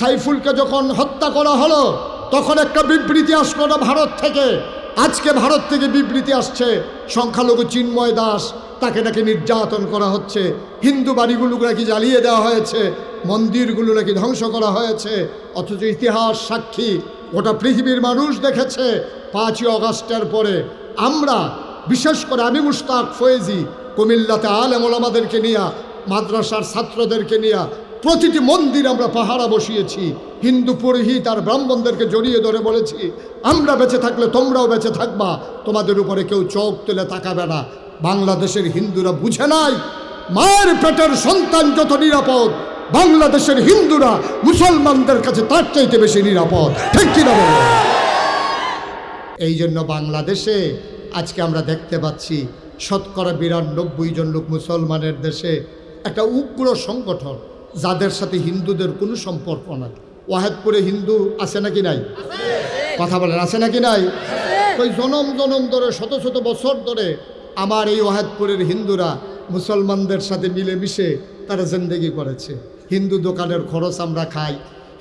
সাইফুলকে যখন হত্যা করা হলো, তখন একটা বিবৃতি আসলো না ভারত থেকে। আজকে ভারত থেকে বিবৃতি আসছে, সংখ্যালঘু চিন্ময় দাস তাকে নাকি নির্যাতন করা হচ্ছে, হিন্দু বাড়িগুলো নাকি জ্বালিয়ে দেওয়া হয়েছে, মন্দিরগুলো নাকি ধ্বংস করা হয়েছে, অথচ ইতিহাস সাক্ষী, গোটা পৃথিবীর মানুষ দেখেছে পাঁচই অগাস্টের পরে। আমরা, বিশেষ করে আমি মুশতাক ফয়েজি, কুমিল্লাতে আলেম ওলামাদেরকে নিয়ে, মাদ্রাসার ছাত্রদেরকে নিয়ে প্রতিটি মন্দির আমরা পাহারা বসিয়েছি। হিন্দু পুরোহিত আর ব্রাহ্মণদেরকে জড়িয়ে ধরে বলেছি, আমরা বেঁচে থাকলে তোমরাও বেঁচে থাকবা, তোমাদের উপরে কেউ চোখ তুলে তাকাবে না। বাংলাদেশের হিন্দুরা বুঝে নাই, মায়ের পেটের সন্তান যত নিরাপদ, বাংলাদেশের হিন্দুরা মুসলমানদের কাছে তার চাইতে বেশি নিরাপদ। ঠিক কিনা বলো? এই জন্য বাংলাদেশে আজকে আমরা দেখতে পাচ্ছি শতকরা বিরানব্বই জন লোক মুসলমানের দেশে একটা উগ্র সংগঠন। যাদের সাথে হিন্দুদের কোনো সম্পর্ক নাই। ওয়াহেদপুরে হিন্দু আছে নাকি নাই? কথা বলেন, আছে নাকি নাই? ওই জনম জনম ধরে, শত শত বছর ধরে আমার এই ওয়াহেদপুরের হিন্দুরা মুসলমানদের সাথে মিলেমিশে তারা জিন্দেগি করেছে। হিন্দু দোকানের খরচ আমরা খাই,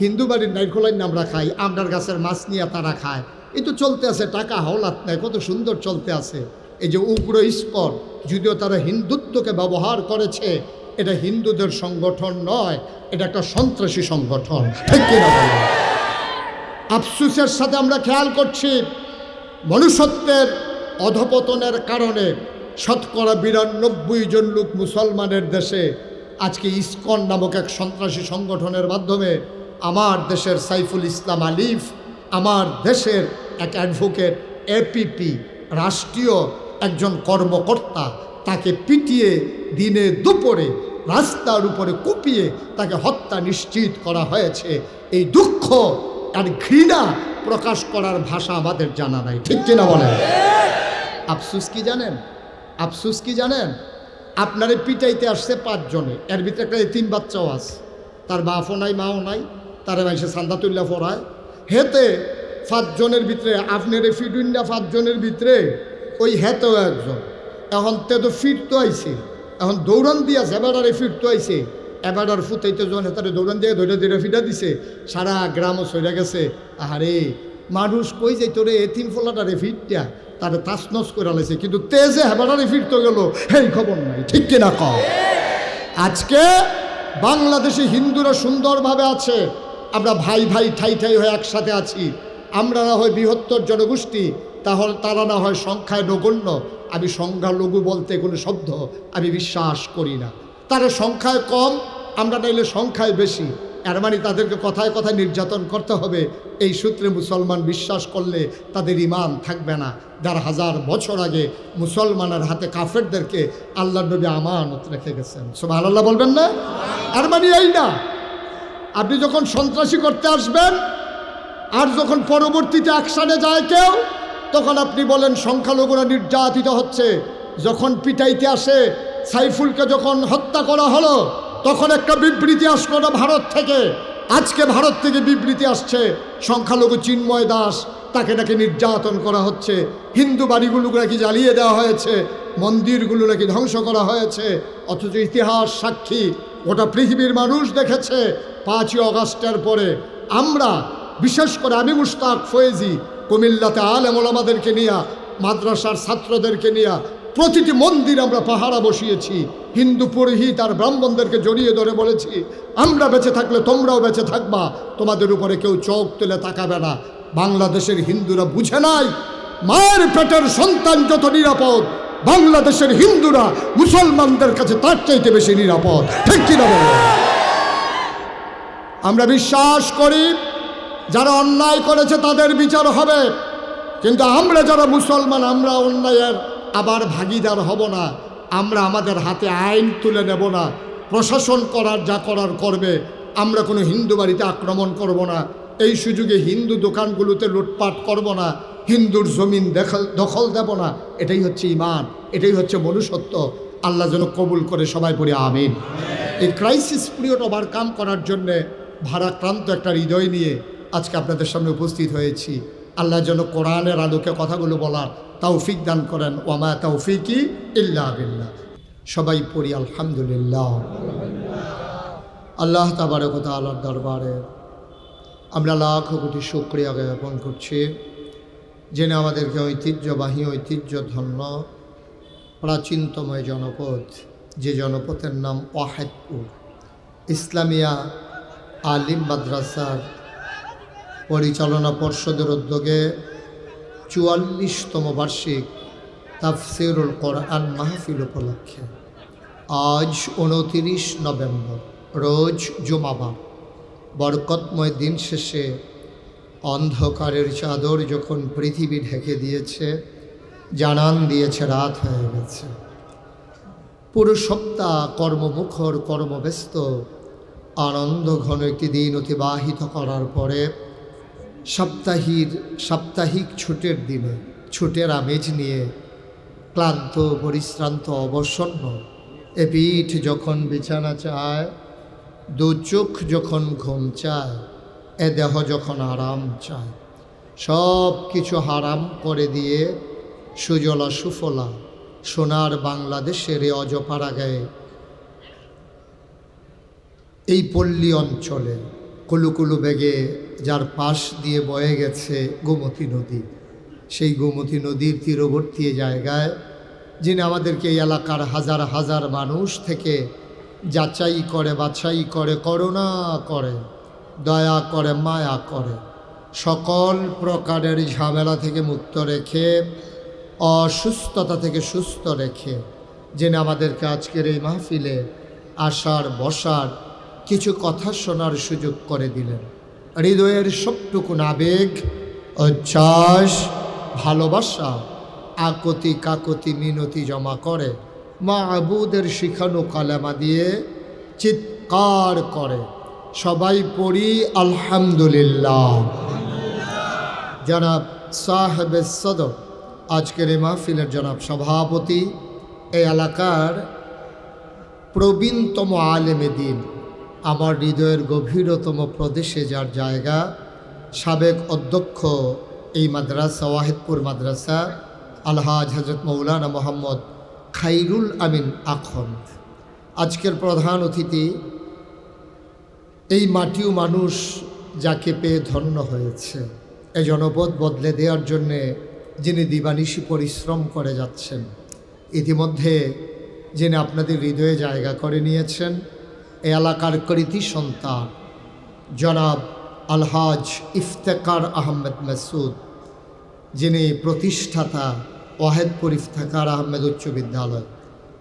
হিন্দু বাড়ির নাইরকোলাইন আমরা খাই, আমরার গাছের মাছ নিয়ে তারা খায়। এই তো চলতে আছে, টাকা হাওলাত নেয় কত সুন্দর চলতে আছে। এই যে উগ্র ইস্কর, যদিও তারা হিন্দুত্বকে ব্যবহার করেছে এটা হিন্দুদের সংগঠন নয়, এটা একটা সন্ত্রাসী সংগঠন। ঠিক কিনা আফসুসের সাথে আমরা খেয়াল করছি, মনুষ্যত্বের অধপতনের কারণে শতকরা বিরানব্বই জন লোক মুসলমানের দেশে আজকে ইসকন নামক এক সন্ত্রাসী সংগঠনের মাধ্যমে আমার দেশের সাইফুল ইসলাম আলিফ, আমার দেশের এক অ্যাডভোকেট এপিপি রাষ্ট্রীয় একজন কর্মকর্তা তাকে পিটিয়ে, দিনে দুপুরে রাস্তার উপরে কুপিয়ে তাকে হত্যা নিশ্চিত করা হয়েছে। এই দুঃখ আর ঘৃণা প্রকাশ করার ভাষা আমাদের জানা নাই। ঠিক কিনা বলেন? আফসুস কি জানেন? আফসুস কি জানেন? আপনারে পিটাইতে আসছে পাঁচজনে। এর ভিতরে একটা তিন বাচ্চাও আছে। তার বাপও নাই, মাও নাই। তারা মাইসে সান্দা তুল্লা পড়ায় হেতে পাঁচজনের ভিতরে, আপনার ফিডুইন্ডা পাঁচজনের ভিতরে, ওই হেতেও একজন। এখন তে তো ফিট তো আইছে। এখন দৌড়ান দিয়াছে এবারে ফিট তো আইছে। এবারে ফুটাইতে জন হেতারে দৌড়ান দিয়ে ধরে ধরে ফিটা দিছে, সারা গ্রামও সইরা গেছে। আহারে, মানুষ কই যাই তোরে এতিম ফোলাটারে ফিটটা তারে তাসনস করে লাইছে। কিন্তু তেজে হেবাটারে ফিরতে গেল এই খবর নাই, ঠিক কিনা কম আজকে বাংলাদেশে হিন্দুরা সুন্দরভাবে আছে, আমরা ভাই ভাই ঠাই ঠাই হয়ে একসাথে আছি। আমরা না হয় বৃহত্তর জনগোষ্ঠী, তাহলে তারা না হয় সংখ্যায় নগণ্য আমি সংখ্যালঘু বলতে কোনো শব্দ আমি বিশ্বাস করি না। তারা সংখ্যায় কম, আমরা নাইলে সংখ্যায় বেশি। এর মানে তাদেরকে কথায় কথায় নির্যাতন করতে হবে। এই সূত্রে মুসলমান বিশ্বাস করলে তাদের ইমান থাকবে না। যার হাজার বছর আগে মুসলমানের হাতে কাফেরদেরকে আল্লাহ নবী আমানত রেখে গেছেন। সব আল্লাহ বলবেন না? আর মানে এই না। আপনি যখন সন্ত্রাসী করতে আসবেন, আর যখন পরবর্তীতে অ্যাকশানে যায় কেউ তখন আপনি বলেন, সংখ্যালঘুরা নির্যাতিত হচ্ছে। যখন পিটাইতে আসে, সাইফুলকে যখন হত্যা করা হলো, তখন একটা বিবৃতি আসলো না ভারত থেকে। আজকে ভারত থেকে বিবৃতি আসছে, সংখ্যালঘু চিন্ময় দাস, তাকে নাকি নির্যাতন করা হচ্ছে। হিন্দু বাড়িগুলো নাকি জ্বালিয়ে দেওয়া হয়েছে, মন্দিরগুলো নাকি ধ্বংস করা হয়েছে। অথচ ইতিহাস সাক্ষী, গোটা পৃথিবীর মানুষ দেখেছে, পাঁচই অগাস্টের পরে। আমরা, বিশেষ করে আমি মুশতাক ফয়েজি কুমিল্লাতে আলেম ওলামাদেরকে নিয়ে, মাদ্রাসার ছাত্রদেরকে নিয়ে প্রতিটি মন্দির আমরা পাহারা বসিয়েছি। হিন্দু পুরোহিত আর ব্রাহ্মণদেরকে জড়িয়ে ধরে বলেছি, আমরা বেঁচে থাকলে তোমরাও বেঁচে থাকবা, তোমাদের উপরে কেউ চোখ তুলে তাকাবে না। বাংলাদেশের হিন্দুরা বুঝে নাই, মায়ের পেটের সন্তান যত নিরাপদ, বাংলাদেশের হিন্দুরা মুসলমানদের কাছে তার চাইতে বেশি নিরাপদ। ঠিক কিনা? আমরা বিশ্বাস করি যারা অন্যায় করেছে তাদের বিচার হবে। কিন্তু আমরা যারা মুসলমান, আমরা অন্যায়ের আবার ভাগিদার হব না। আমরা আমাদের হাতে আইন তুলে নেব না। প্রশাসন করার, যা করার করবে, আমরা কোনো হিন্দু বাড়িতে আক্রমণ করব না। এই সুযোগে হিন্দু দোকানগুলোতে লুটপাট করব না। হিন্দুর জমিন দখল দেব না। এটাই হচ্ছে ইমান এটাই হচ্ছে মনুষ্যত্ব। আল্লাহ যেন কবুল করে সবাই পড়ে, আমিন। এই ক্রাইসিস পিরিয়ড ওভারকাম করার জন্যে ভারাক্রান্ত একটা হৃদয় নিয়ে আজকে আপনাদের সামনে উপস্থিত হয়েছি। আল্লাহ যেন কোরআনের আলোকে কথাগুলো বলার তৌফিক দান করেন। ওয়ামা তৌফিকি ইল্লা বিল্লাহ। সবাই পড়ি আলহামদুলিল্লাহ। আল্লাহ তাবারকতা আল্লাহর দরবারে আমরা লাখ কোটি শুক্রিয়া জ্ঞাপন করছি। জেনে আমাদেরকে ঐতিহ্যবাহী ঐতিহ্য ধন্য প্রাচীনতময় জনপদ, যে জনপথের নাম ওয়াহেদপুর, ইসলামিয়া আলিম মাদ্রাসার পরিচালনা পর্ষদের উদ্যোগে চুয়াল্লিশতম বার্ষিক তাফসিরুল কোরআন মাহফিল উপলক্ষে আজ উনতিরিশ নভেম্বর, রোজ জুমাবার। বরকতময় দিন শেষে অন্ধকারের চাদর যখন পৃথিবী ঢেকে দিয়েছে, জানান দিয়েছে, রাত হয়ে গেছে। পুরো সপ্তাহ কর্মমুখর, কর্মব্যস্ত, আনন্দ ঘন একটি দিন অতিবাহিত করার পরে সাপ্তাহিক সাপ্তাহিক ছুটের দিনে ছুটের আমেজ নিয়ে ক্লান্ত, পরিশ্রান্ত, অবসন্ন। এ পিঠ যখন বিছানা চায়, দু চোখ যখন ঘুম চায়, এ দেহ যখন আরাম চায়। সব কিছু হারাম করে দিয়ে সুজলা সুফলা সোনার বাংলাদেশের অজপাড়া গায়ে এই পল্লী অঞ্চলে কুলুকুলু বেগে যার পাশ দিয়ে বয়ে গেছে গোমতী নদী। সেই গোমতী নদীর তীরবর্তী জায়গায়, যিনি আমাদেরকে এই এলাকার হাজার হাজার মানুষ থেকে যাচাই করে, বাছাই করে, করুণা করে, দয়া করে, মায়া করে, সকল প্রকারের ঝামেলা থেকে মুক্ত রেখে, অসুস্থতা থেকে সুস্থ রেখে, যিনি আমাদেরকে আজকের এই মাহফিলে আসার, বসার কিছু কথা শোনার সুযোগ করে দিলেন। হৃদয়ের সবটুকুন আবেগ উচ্ছ্বাস ভালোবাসা, আকতি কাকতি মিনতি জমা করে মা আবুদের শিখানো কালেমা দিয়ে চিৎকার করে, সবাই পড়ি আলহামদুলিল্লাহ। জনাব সাহেবের সদর আজকের এই মাহফিলের জনাব সভাপতি, এই এলাকার প্রবীণতম আলেমে দিন। আমার হৃদয়ের গভীরতম প্রদেশে যার জায়গা সাবেক অধ্যক্ষ এই মাদ্রাসা, ওয়াহিদপুর মাদ্রাসা, আলহাজ হজরত মৌলানা মোহাম্মদ খাইরুল আমিন আখন্দ আজকের প্রধান অতিথি, এই মাটিও মানুষ যাকে পেয়ে ধন্য হয়েছে। এই জনপদ বদলে দেওয়ার জন্যে যিনি দিবানিশি পরিশ্রম করে যাচ্ছেন, ইতিমধ্যে যিনি আপনাদের হৃদয়ে জায়গা করে নিয়েছেন এলাকার কৃতি সন্তান, জনাব আলহাজ ইফতেকার আহমেদ মাসুদ যিনি প্রতিষ্ঠাতা ওয়াহেদপুর ইফতেকার আহমেদ উচ্চ বিদ্যালয়।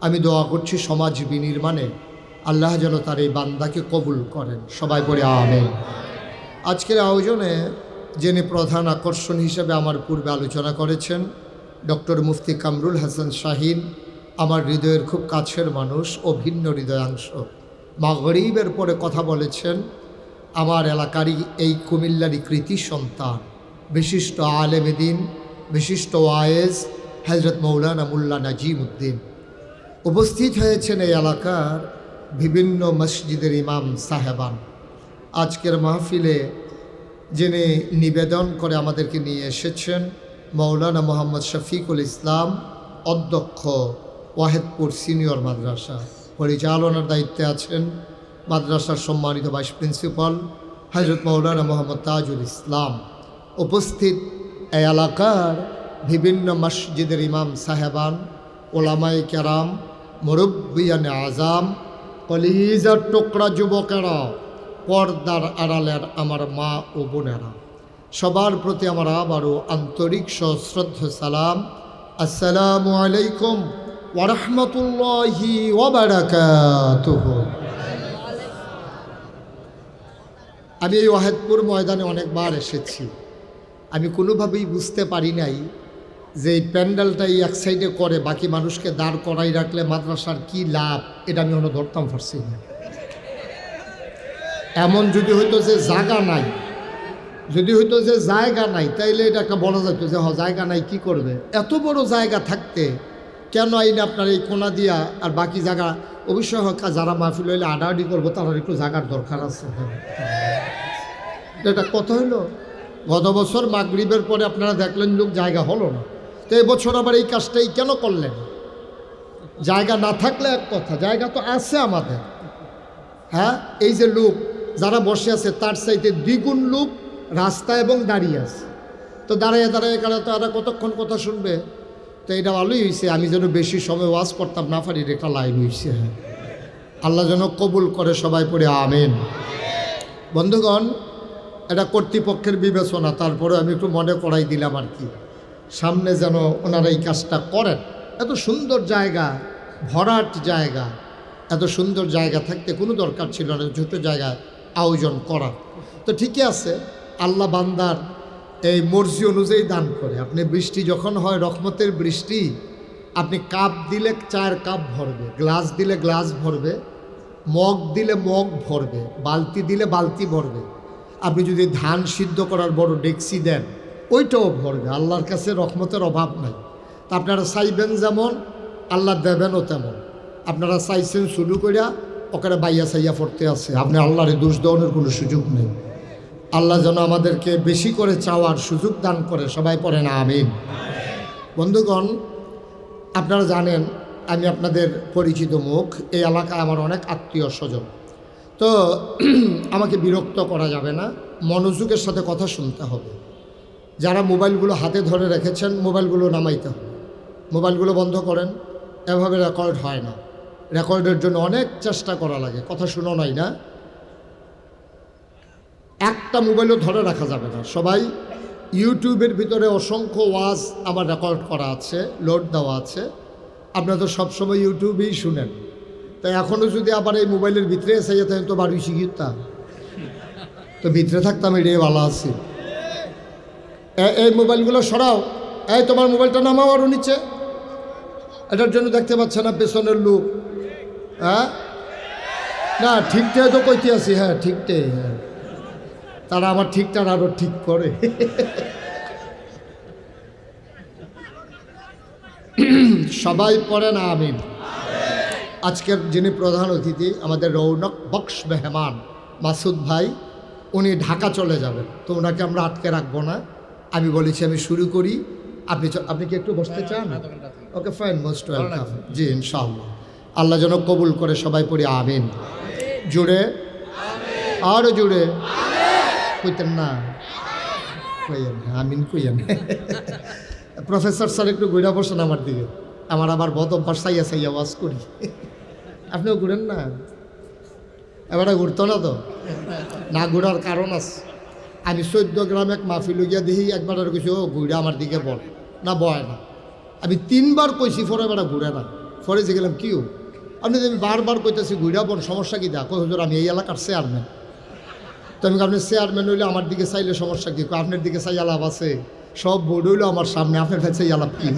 আমি দোয়া করছি সমাজ বিনির্মাণে আল্লাহ যেন তার এই বান্দাকে কবুল করেন। সবাই পড়ে আমেন। আজকের আয়োজনে যিনি প্রধান আকর্ষণ হিসেবে আমার পূর্বে আলোচনা করেছেন, ডক্টর মুফতি কামরুল হাসান শাহিন, আমার হৃদয়ের খুব কাছের মানুষ ও ভিন্ন হৃদয়াংশ। মাগরিবের পরে কথা বলেছেন, আমার এলাকারই এই কুমিল্লারই কৃতি সন্তান। বিশিষ্ট আলেমেদিন বিশিষ্ট ওয়ায়েজ হজরত মৌলানা মুল্লা নাজিম উদ্দিন উপস্থিত হয়েছেন এই এলাকার বিভিন্ন মসজিদের ইমাম সাহেবান। আজকের মাহফিলে যিনি নিবেদন করে আমাদেরকে নিয়ে এসেছেন, মৌলানা মোহাম্মদ শফিকুল ইসলাম, অধ্যক্ষ ওয়াহেদপুর সিনিয়র মাদ্রাসা। পরিচালনার দায়িত্বে আছেন মাদ্রাসার সম্মানিত ভাইস প্রিন্সিপাল হজরত মৌলানা মোহাম্মদ তাজুল ইসলাম। উপস্থিত এই এলাকার বিভিন্ন মসজিদের ইমাম সাহেবান ওলামাই কেরাম, মুরব্বিয়ান আজাম কলিজার টুকরা যুবকেরা, পর্দার আড়ালের আমার মা ও বোনেরা, সবার প্রতি আমার আবারও আন্তরিক সশ্রদ্ধ সালাম। আসসালামু আলাইকুম। ওরহমতুল্লাহি ওবারাকাতুহ আমি এই ওয়াহেদপুর ময়দানে অনেকবার এসেছি। আমি কোনোভাবেই বুঝতে পারি নাই যে এই প্যান্ডেলটা এই এক সাইডে করে, বাকি মানুষকে দাঁড় করাই রাখলে মাদ্রাসার কি লাভ, এটা আমি অন্য ধরতাম পারছি না। এমন যদি হইতো যে জায়গা নাই, যদি হইতো যে জায়গা নাই, তাইলে এটা একটা বলা যেত যে হ, জায়গা নাই, কি করবে? এত বড় জায়গা থাকতে কেন আইনে আপনার এই কোনা দিয়া আর বাকি জায়গা? অবশ্যই হোক যারা মাহফিল হইলে আডাআডি করব তার একটু জায়গার দরকার আছে। এটা কথা হইল, গত বছর মাগরিবের পরে আপনারা দেখলেন লোক জায়গা হলো না। তো এবছর আবার এই কাজটাই কেন করলেন? জায়গা না থাকলে এক কথা, জায়গা তো আছে আমাদের। হ্যাঁ এই যে লোক যারা বসে আছে, তার সাইতে দ্বিগুণ লোক রাস্তা এবং দাঁড়িয়ে আছে। তো দাঁড়িয়ে দাঁড়িয়ে কারা তো এরা কতক্ষণ কথা শুনবে? তো এটা ভালোই হয়েছে আমি যেন বেশি সময় ওয়াজ করতাম না পারি একটা লাইন হয়েছে হ্যাঁ। আল্লাহ যেন কবুল করে সবাই পড়ে, আমেন। বন্ধুগণ, এটা কর্তৃপক্ষের বিবেচনা, তারপরে আমি একটু মনে করাই দিলাম আর কি। সামনে যেন ওনারা এই কাজটা করেন। এত সুন্দর জায়গা, ভরাট জায়গা, এত সুন্দর জায়গা থাকতে কোনো দরকার ছিল না, ছোটো জায়গায় আয়োজন করা। তো ঠিকই আছে, আল্লাহ বান্দার এই মর্জি অনুযায়ী দান করে। আপনি বৃষ্টি যখন হয়, রহমতের বৃষ্টি, আপনি কাপ দিলে চার কাপ ভরবে, গ্লাস দিলে গ্লাস ভরবে, মগ দিলে মগ ভরবে, বালতি দিলে বালতি ভরবে। আপনি যদি ধান সিদ্ধ করার বড় ডেকসি দেন, ওইটাও ভরবে, আল্লাহর কাছে রহমতের অভাব নাই। তা আপনারা চাইবেন যেমন, আল্লাহ দেবেনও তেমন। আপনারা চাইছেন শুরু করিয়া ওখানে বাইয়া সাইয়া পড়তে আছে। আপনি আল্লাহরে দোষ দেওয়ানোর কোনো সুযোগ নেই। আল্লাহ যেন আমাদেরকে বেশি করে চাওয়ার সুযোগ দান করে। সবাই পড়েন আমিন। বন্ধুগণ, আপনারা জানেন, আমি আপনাদের পরিচিত মুখ। এই এলাকায় আমার অনেক আত্মীয় স্বজন। তো আমাকে বিরক্ত করা যাবে না। মনোযোগের সাথে কথা শুনতে হবে। যারা মোবাইলগুলো হাতে ধরে রেখেছেন, মোবাইলগুলো নামাইতে হবে। মোবাইলগুলো বন্ধ করেন। এভাবে রেকর্ড হয় না। রেকর্ডের জন্য অনেক চেষ্টা করা লাগে। কথা শুনো নাই না? একটা মোবাইলও ধরে রাখা যাবে না। সবাই ইউটিউবের ভিতরে অসংখ্য ওয়াজ আমার রেকর্ড করা আছে লোড দেওয়া আছে। আপনারা তো সবসময় ইউটিউবেই শুনেন। তাই এখনও যদি আবার এই মোবাইলের ভিতরে এসে যেতেন তো বাড়ি শিখিতাম তো। ভিতরে থাকতাম, এটাই ভালো আছি। এই মোবাইলগুলো সরাও। এই, তোমার মোবাইলটা নামাও আরও নিচে। এটার জন্য দেখতে পাচ্ছে না, পেছনের লোক হ্যাঁ? না, ঠিকটাই তো কইতে আছি। হ্যাঁ ঠিকটাই হ্যাঁ। তারা আমার ঠিকটা আরও ঠিক করে। সবাই পড়েন আমিন। আজকের যিনি প্রধান অতিথি আমাদের রৌনক বক্স মেহমান মাসুদ ভাই উনি ঢাকা চলে যাবেন। তো ওনাকে আমরা আটকে রাখব না। আমি বলেছি আমি শুরু করি। আপনি আপনি কি একটু বসতে চান? ওকে ফাইন মোস্ট ওয়েলকাম জি ইনশাআল্লাহ। আল্লাহ যেন কবুল করে সবাই পড়ি আমিন। জুড়ে? আরও জুড়ে? কইতেন না। কইয়েন, আমিন কইয়েন। প্রফেসর স্যার একটু ঘুরে বসেন আমার দিকে। আমার আবার বদ অভ্যাস সাইয়া সাইয়া ওয়াজ করি। আপনিও ঘুরেন না? এবারে ঘুরতো না তো? না ঘুরার কারণ আছে। আমি চোদ্দ গ্রাম এক মাহফিল গিয়া দেখি একবার আর কিছু ঘুরে আমার দিকে বল। না, বয় না। আমি তিনবার কইছি, ফরে এবার ঘুরে না। যে গেলাম কিও আপনি আমি বারবার কইতেছি, ঘুরে বল, সমস্যা কি? দেখো হুজুর, আমি এই এলাকার চেয়ারম্যান তো আমি আপনি চেয়ারম্যান হইলে আমার দিকে চাইলে সমস্যা কি? আপনার দিকে চাই আলাপ আছে। সব বোর্ড হইল আমার সামনে, আপনার এই আলাপ কি?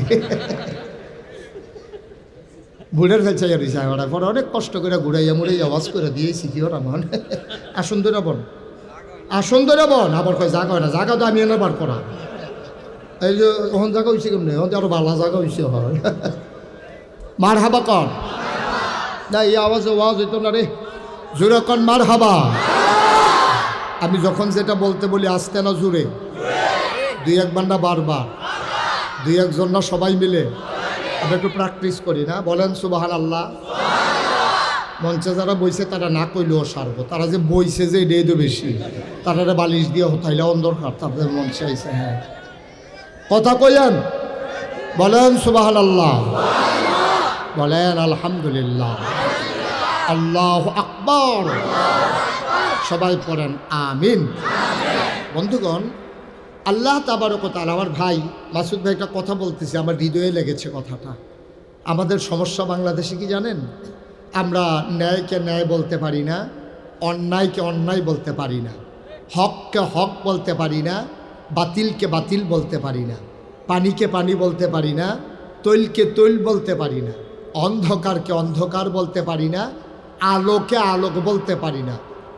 বুড়ের ফেলছে আর ওরা। পরে অনেক কষ্ট করে ঘুরাইয়া মুড়াই আওয়াজ করে দিয়েছি, কি ওরা মন? আসন ধরে বন। আসন ধরে বন। আবার কয়, জাগা হয় না, জাগা তো আমি এনে বার করা। এই যে ওখান জায়গা হয়েছে কেমনি? ওখান আরও ভালো জায়গা হয়েছে হয় মার হাবা কন। না, এই আওয়াজ আওয়াজ হইতো না রে। জোরে কন মার হাবা আমি যখন যেটা বলতে বলি আসতে না জুড়ে? দুই এক বান্ডা বারবার। দুই একজন না সবাই মিলে। আমরা একটু প্র্যাকটিস করি, না? বলেন সুবাহান আল্লাহ মঞ্চে যারা বইছে, তারা না কইলেও সারব। তারা যে বইছে যে এটাই তো বেশি। তারা বালিশ দিয়ে হতাইলে অন্ধকার, তাদের মঞ্চে আইসে হ্যাঁ। কথা কইয়েন? বলেন সুবাহান আল্লাহ বলেন, আলহামদুলিল্লাহ। আল্লাহ আকবর। সবাই পড়েন আমিন। বন্ধুগণ, আল্লাহ তাবারকতাল আমার ভাই মাসুদ ভাই একটা কথা বলতেছি, আমার হৃদয়ে লেগেছে কথাটা। আমাদের সমস্যা বাংলাদেশে কি জানেন? আমরা ন্যায়কে ন্যায় বলতে পারি না, অন্যায়কে অন্যায় বলতে পারি না, হককে হক বলতে পারি না, বাতিলকে বাতিল বলতে পারি না, পানিকে পানি বলতে পারি না, তৈলকে তৈল বলতে পারি না, অন্ধকারকে অন্ধকার বলতে পারি না, আলোকে আলোক বলতে পারি না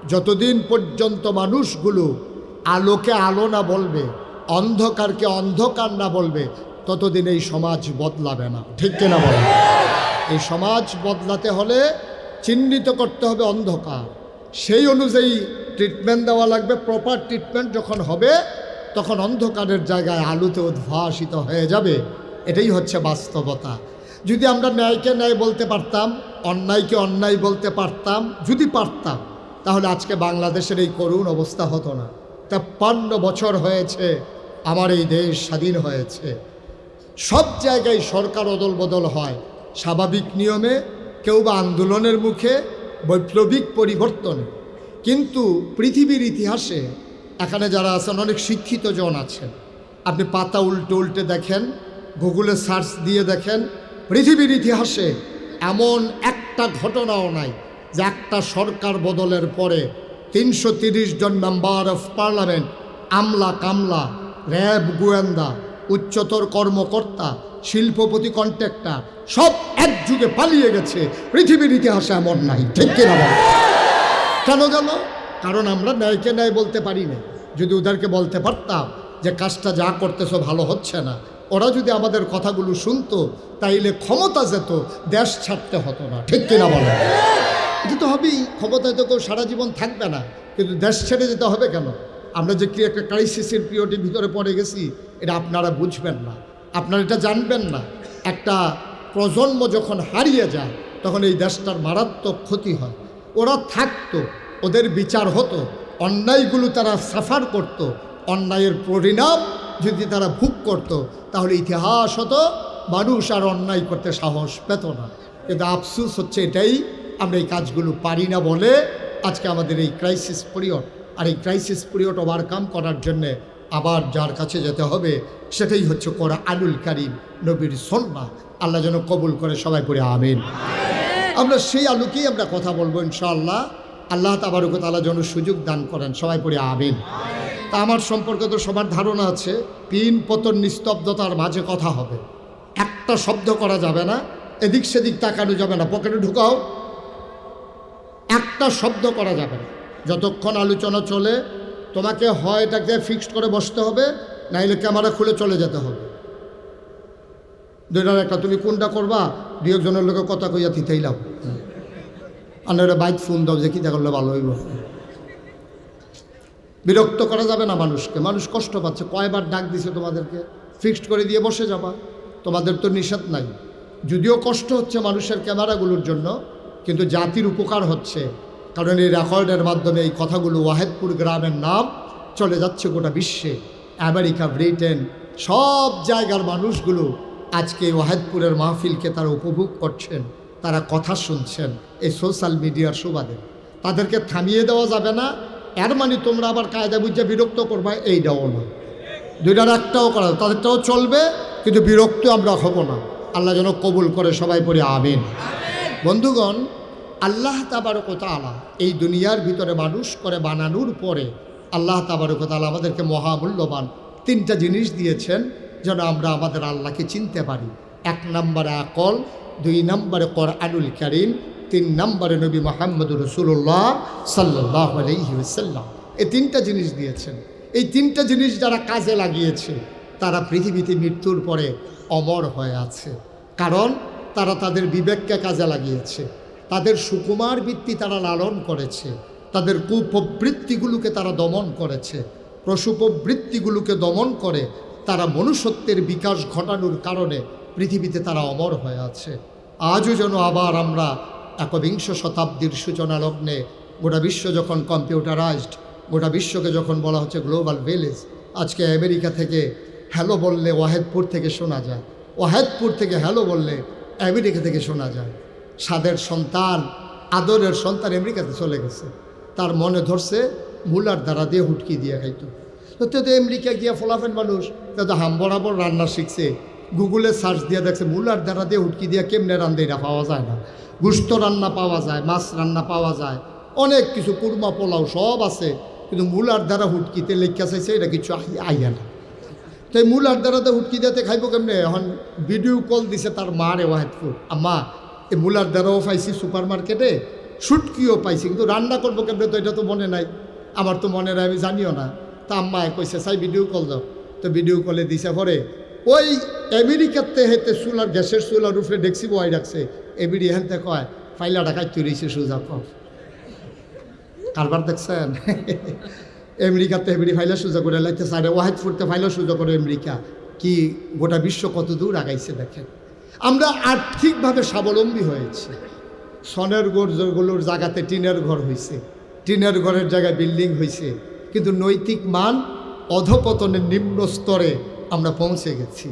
যতদিন পর্যন্ত মানুষগুলো আলোকে আলো না বলবে, অন্ধকারকে অন্ধকার না বলবে, ততদিন এই সমাজ বদলাবে না। ঠিক কিনা বলে? এই সমাজ বদলাতে হলে চিহ্নিত করতে হবে অন্ধকার। সেই অনুযায়ী ট্রিটমেন্ট দেওয়া লাগবে। প্রপার ট্রিটমেন্ট যখন হবে, তখন অন্ধকারের জায়গায় আলোতে উদ্ভাসিত হয়ে যাবে। এটাই হচ্ছে বাস্তবতা। যদি আমরা ন্যায়কে ন্যায় বলতে পারতাম, অন্যায়কে অন্যায় বলতে পারতাম, যদি পারতাম তাহলে আজকে বাংলাদেশের এই করুণ অবস্থা হতো না। তেপ্পান্ন বছর হয়েছে, আমার এই দেশ স্বাধীন হয়েছে। সব জায়গায় সরকার অদল বদল হয়। স্বাভাবিক নিয়মে, কেউ বা আন্দোলনের মুখে, বৈপ্লবিক পরিবর্তনে। কিন্তু পৃথিবীর ইতিহাসে, এখানে যারা আছেন, অনেক শিক্ষিত জন আছেন। আপনি পাতা উল্টে উল্টে দেখেন, গুগলে সার্চ দিয়ে দেখেন, পৃথিবীর ইতিহাসে এমন একটা ঘটনাও নাই। যে একটা সরকার বদলের পরে তিনশো জন মেম্বার অফ পার্লামেন্ট, আমলা কামলা, র্যাব গোয়েন্দা, উচ্চতর কর্মকর্তা, শিল্পপতি কন্ট্রাক্টর, সব এক যুগে পালিয়ে গেছে। পৃথিবীর ইতিহাসে এমন নাই, ঠিক কিনা কেন গেল কারণ আমরা ন্যায়কে ন্যায় বলতে পারি না যদি ওদেরকে বলতে পারতাম যে কাজটা যা করতেছো ভালো হচ্ছে না, ওরা যদি আমাদের কথাগুলো শুনতো, তাইলে ক্ষমতা যেত, দেশ ছাড়তে হতো না, ঠিক কিনা বলে? এটা তো হবেই, ক্ষমতায় তো কেউ সারা জীবন থাকবে না। কিন্তু দেশ ছেড়ে যেতে হবে কেন? আমরা যে কি একটা ক্রাইসিসের পিরিয়ডের ভিতরে পড়ে গেছি, এটা আপনারা বুঝবেন না। আপনারা এটা জানবেন না। একটা প্রজন্ম যখন হারিয়ে যায়, তখন এই দেশটার মারাত্মক ক্ষতি হয়। ওরা থাকতো, ওদের বিচার হতো, অন্যায়গুলো তারা সাফার করত, অন্যায়ের পরিণাম যদি তারা ভোগ করত, তাহলে ইতিহাস হতো, মানুষ আর অন্যায় করতে সাহস পেত না। কিন্তু আফসুস হচ্ছে এটাই আমরা এই কাজগুলো পারি না বলে আজকে আমাদের এই ক্রাইসিস পিরিয়ড আর এই ক্রাইসিস পিরিয়ড ওভারকাম করার জন্যে আবার যার কাছে যেতে হবে সেটাই হচ্ছে কোরা আলুল কারিম নবীর সন্না আল্লাহ যেন কবুল করে সবাই পড়ে আমিন। আমরা সেই আলোকেই আমরা কথা বলব ইনশাআল্লাহ। আল্লাহ তাবারুক তালা যেন সুযোগ দান করেন সবাই পড়ে আমিন। তা আমার সম্পর্কে তো সবার ধারণা আছে পিন পতন নিস্তব্ধতার মাঝে কথা হবে। একটা শব্দ করা যাবে না এদিক সেদিক তাকানো যাবে না পকেটে ঢুকাও একটা শব্দ করা যাবে না। যতক্ষণ আলোচনা চলে, তোমাকে হয় এটাকে ফিক্সড করে বসতে হবে, নাইলে ক্যামেরা খুলে চলে যেতে হবে। দুইটার একটা, তুমি কোনটা করবা? দুই একজনের লোকে কথা কইয়া থিতেই লাভ। আর বাইক ফোন দাও, যে কি করলে ভালো হইব। বিরক্ত করা যাবে না মানুষকে। মানুষ কষ্ট পাচ্ছে। কয়বার ডাক দিছে তোমাদেরকে? ফিক্সড করে দিয়ে বসে যাবা। তোমাদের তো নিষেধ নাই। যদিও কষ্ট হচ্ছে মানুষের ক্যামেরাগুলোর জন্য কিন্তু জাতির উপকার হচ্ছে। কারণ এই রেকর্ডের মাধ্যমে এই কথাগুলো ওয়াহেদপুর গ্রামের নাম চলে যাচ্ছে গোটা বিশ্বে। আমেরিকা, ব্রিটেন, সব জায়গার মানুষগুলো আজকে ওয়াহেদপুরের মাহফিলকে তারা উপভোগ করছেন, তারা কথা শুনছেন এই সোশ্যাল মিডিয়ার সুবাদে। তাদেরকে থামিয়ে দেওয়া যাবে না, এর মানে তোমরা আবার কায়দা বুঝে বিরক্ত করবা, এইটাও না। দুইটার একটাও করা, তাদেরটাও চলবে, কিন্তু বিরক্ত আমরা হব না। আল্লাহ যেন কবুল করে সবাই পড়ে, আমিন। বন্ধুগণ, আল্লাহ তাবারকতালা এই দুনিয়ার ভিতরে মানুষ করে বানানোর পরে আল্লাহ তাবারকতালা আমাদেরকে মহামূল্যবান তিনটা জিনিস দিয়েছেন যেন আমরা আমাদের আল্লাহকে চিনতে পারি। এক নম্বরে আকল, দুই নম্বরে কর আনুল করিম, তিন নম্বরে নবী মোহাম্মদ রসুল্লাহ সাল্লাহ আলহিসাল্লাম এই তিনটা জিনিস দিয়েছেন। এই তিনটা জিনিস যারা কাজে লাগিয়েছে, তারা পৃথিবীতে মৃত্যুর পরে অমর হয়ে আছে। কারণ তারা তাদের বিবেককে কাজে লাগিয়েছে। তাদের সুকুমার বৃত্তি তারা লালন করেছে। তাদের কুপ্রবৃত্তিগুলোকে তারা দমন করেছে। প্রসূপবৃত্তিগুলোকে দমন করে তারা মনুষ্যত্বের বিকাশ ঘটানোর কারণে পৃথিবীতে তারা অমর হয়ে আছে। আজও যেন আবার আমরা একবিংশ শতাব্দীর সূচনা লগ্নে গোটা বিশ্ব যখন কম্পিউটারাইজড, গোটা বিশ্বকে যখন বলা হচ্ছে গ্লোবাল ভিলেজ, আজকে আমেরিকা থেকে হ্যালো বললে ওয়াহেদপুর থেকে শোনা যায়। ওয়াহেদপুর থেকে হ্যালো বললে আমেরিকা থেকে শোনা যায় সাদের সন্তান, আদরের সন্তান আমেরিকাতে চলে গেছে। তার মনে ধরছে, মুলার দ্বারা দিয়ে হুটকি দিয়ে খাইতো। তো তো আমেরিকা গিয়া ফলাফেন মানুষ, তা তো হাম বরাবর রান্না শিখছে। গুগলে সার্চ দিয়ে দেখছে, মুলার দ্বারা দিয়ে হুটকি দিয়ে কেমনে এটা পাওয়া যায় না। গুস্ত রান্না পাওয়া যায়, মাছ রান্না পাওয়া যায়, অনেক কিছু, কুরমা, পোলাও সব আছে। কিন্তু মূলার দ্বারা হুটকিতে লেখা চাইছে, এটা কিছু আইয়া না। তাই মূলার দ্বারাতে হুটকি দিতে খাইব কেমনে? এখন ভিডিও কল দিছে তার মারে ওয়াহেদপুর। আম্মা, এই মূলার দ্বারাও পাইছি সুপার মার্কেটে শুটকিও পাইছি, কিন্তু রান্না করব কেমনে তো এটা তো মনে নাই। আমার তো মনে নাই, আমি জানিও না। তা আম্মায় কইছে, চাই ভিডিও কল দাও। তো ভিডিও কলে দিছে পরে, ওই আমেরিকাতে হেতে চুলার, গ্যাসের চুলার উপরে ডেক্সি বয় রাখছে। এবিডি হেনতে কয় ফাইলা ঢাকায় তৈরিছে সুজা কম কারবার দেখছেন? আমেরিকাতে এমনি ফাইলা সুযোগ করে লাগছে সাইডে ওয়াহেদ ফুটতে ফাইলা সুযোগ করে আমেরিকা। কি গোটা বিশ্ব কত দূর আগাইছে দেখেন। আমরা আর্থিকভাবে স্বাবলম্বী হয়েছি। সনের ঘরগুলোর জায়গাতে টিনের ঘর হয়েছে টিনের ঘরের জায়গায় বিল্ডিং হয়েছে কিন্তু নৈতিক মান অধপতনের নিম্ন স্তরে আমরা পৌঁছে গেছি।